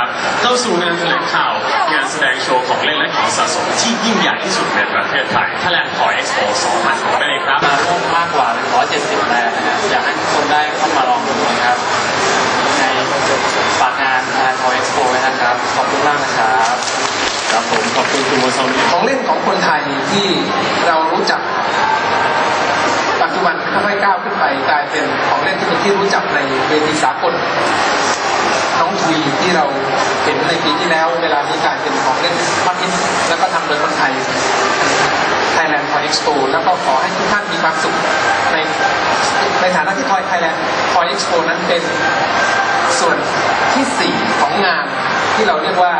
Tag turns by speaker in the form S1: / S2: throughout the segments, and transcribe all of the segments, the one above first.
S1: นะครับ เข้าสู่งานแถลงข่าว งานแสดงโชว์ของเล่นและของสะสมที่ยิ่งใหญ่ที่สุดในประเทศไทย Thailand Toy Expo 2016นั่นเองครับ
S2: มาร่วมมากกว่า 170แบรนด์นะครับอยากให้ทุกคนได้เข้ามาลองดูนะครับในฝากงานงานทอยเอ็กซ์โปไว้นะครับ ขอบคุณมากนะครับ
S1: ครับผมขอบคุณคุณโมซอม
S3: ของเล่นของคนไทยที่เรารู้จักปัจจุบันค่อยๆก้าวขึ้นไปกลายเป็นของเล่นที่เป็นที่รู้จักในเวทีสากล น้องทีที่เราเห็นในปีที่แล้ว เวลานี้กลายเป็นของเล่นฮอตฮิตแล้วก็ทำโดยคนไทย Thailand Toy Expo แล้วก็ขอให้ทุกท่านมีความสุขในในฐานะที่ Toy Thailand Toy Expo นั้นเป็นส่วนที่ 4 ของงานที่เราเรียกว่า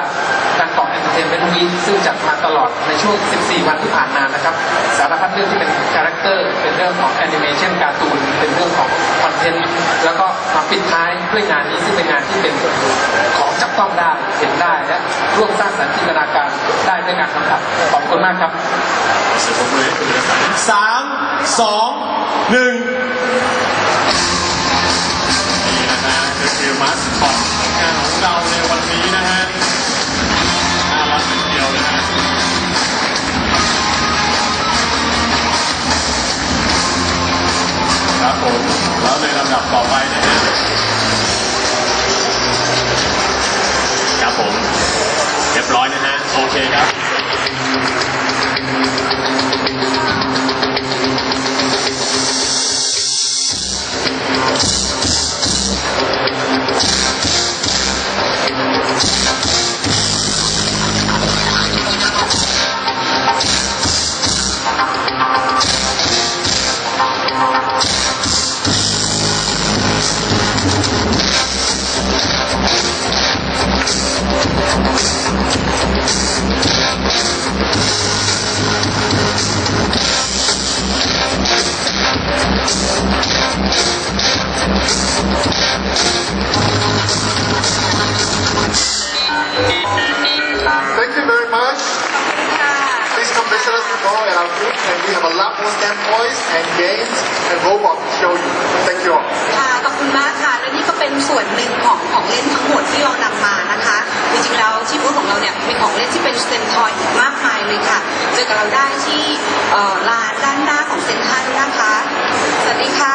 S3: การต่อ Entertainment Week ซึ่งจัดมาตลอดในช่วง 14 วันที่ผ่านมานะครับ สารพัดเรื่องที่เป็นคาแรคเตอร์ เป็นเรื่องของแอนิเมชันการ์ตูน เป็นเรื่องของคอนเทนต์ แล้วก็มาปิดท้าย ด้วยงานนี้ซึ่งเป็นงานที่เป็นของจับต้องได้เห็นได้และร่วมสร้างสรรค์จินตนาการได้ด้วยการสัมผัสขอบคุณมากครับ
S1: เสียงปรบมือให้คุณธีรศักดิ์สามสองหนึ่งนี่นะฮะคือคือมาสคอตของงานของเราในวันนี้นะฮะน่ารักทีเดียวนะฮะครับผมแล้วในลำดับต่อไปนะฮะ นะ
S4: come visit us tomorrow at our booth, and we have a lot more STEM toys and games and robots to show you. Thank you all.
S5: ค่ะขอบคุณมากค่ะ และนี่ก็เป็นส่วนหนึ่งของของเล่นทั้งหมดที่เรานำมานะคะ จริงๆแล้วที่บูธของเราเนี่ยมีของเล่นที่เป็นเซนทอยอีกมากมายเลยค่ะ เจอกับเราได้ที่เอ่อลานด้านหน้าของเซ็นทรัลนะคะ สวัสดีค่ะ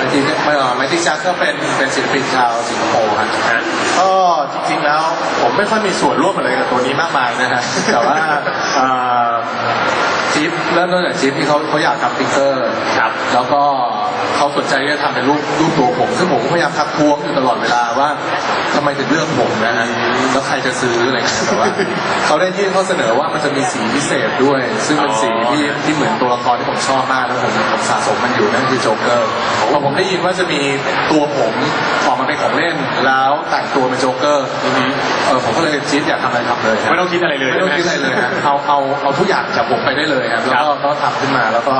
S6: จริงๆเมื่อไมตี้จักก็เป็นเป็นศิลปินชาวสิงคโปร์ครับก็จริงๆแล้วผมไม่ค่อยมีส่วนร่วมอะไรกับตัวนี้มากมายนะฮะแต่ว่าเอ่อจิ๊บเริ่มต้นจากจิ๊บที่เขาเขาอยากทำฟิกเกอร์
S1: ครับ
S6: แล้วก็ เขาสนใจที่จะทำเป็นรูปรูปตัวผม ซึ่งผมก็พยายามทักท้วงอยู่ตลอดเวลาว่าทำไมถึงเลือกผมนะฮะแล้วใครจะซื้ออะไรอย่างเงี้ยแต่ว่าเขาได้ยื่นข้อเสนอว่ามันจะมีสีพิเศษด้วย ซึ่งเป็นสีที่ที่เหมือนตัวละครที่ผมชอบมากแล้วผมผมสะสมมันอยู่นั่นคือโจ๊กเกอร์พอผมได้ยินว่าจะมีตัวผมออกมาเป็นของเล่นแล้วแต่งตัวเป็นโจ๊กเกอร์เออผมก็เลยจิ๊บอยากทำอะไรทำเลยฮะ
S1: ไม่ต้องคิดอะไรเลย
S6: ไม่ต้องคิดอะไรเลยฮะเอาเอาเอาทุกอย่างจากผมไปได้เลยครับแล้วก็ก็ทำขึ้นมาแล้วก็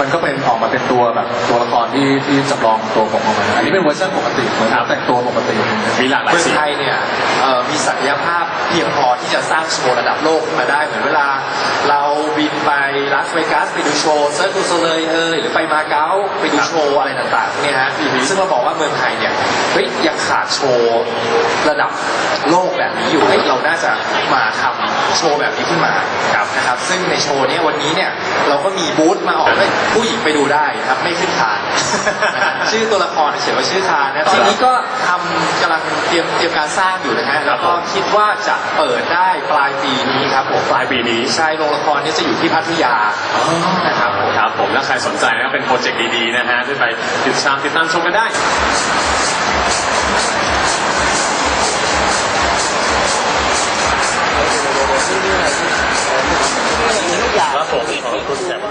S6: มันก็เป็นออกมาเป็นตัวแบบตัวละครที่ที่จำลองตัวผมออกมาอันนี้เป็นเวอร์ชันปกติเหมือนผมแต่งตัวปกติ
S1: มีหลากหลาย
S2: เมือง
S1: สี
S2: ไทยเนี่ยเอ่อมีศักยภาพเพียงพอที่จะสร้างโชว์ระดับโลกขึ้นมาได้เหมือนเวลา เราบินไปลาสเวกัสไปดูโชว์เซิร์ฟดูโซเลยเอยหรือไปมาเก๊าไปดูโชว์อะไรต่างๆเนี่ยฮะซึ่งเราบอกว่าเมืองไทยเนี่ยเฮ้ยยังขาดโชว์ระดับโลกแบบนี้อยู่เฮ้ยเราน่าจะมาทำโชว์แบบนี้ขึ้นมาครับนะครับซึ่ง ในโชว์เนี้วันนี้เนี่ยเราก็มีบูธมาออกเฮ้ยผู้หญิงไปดูได้ครับไม่ขึ้นคานนะฮะชื่อตัวละครเขียนว่าชื่อคานนะตอนนี้ก็ทำกำลังเตรียมเตรียมการสร้างอยู่นะฮะแล้วก็คิดว่าจะเปิดได้ปลายปีนี้ครับผม
S1: ปลายปีนี้
S2: ใช่โรงละครเนี้จะอยู่ที่พัทยานะครับผม
S1: ครับผมถ้าใครสนใจนะครับเป็นโปรเจกต์ดีๆนะฮะด้วยไปติดตามติดตามชมกันได้ ค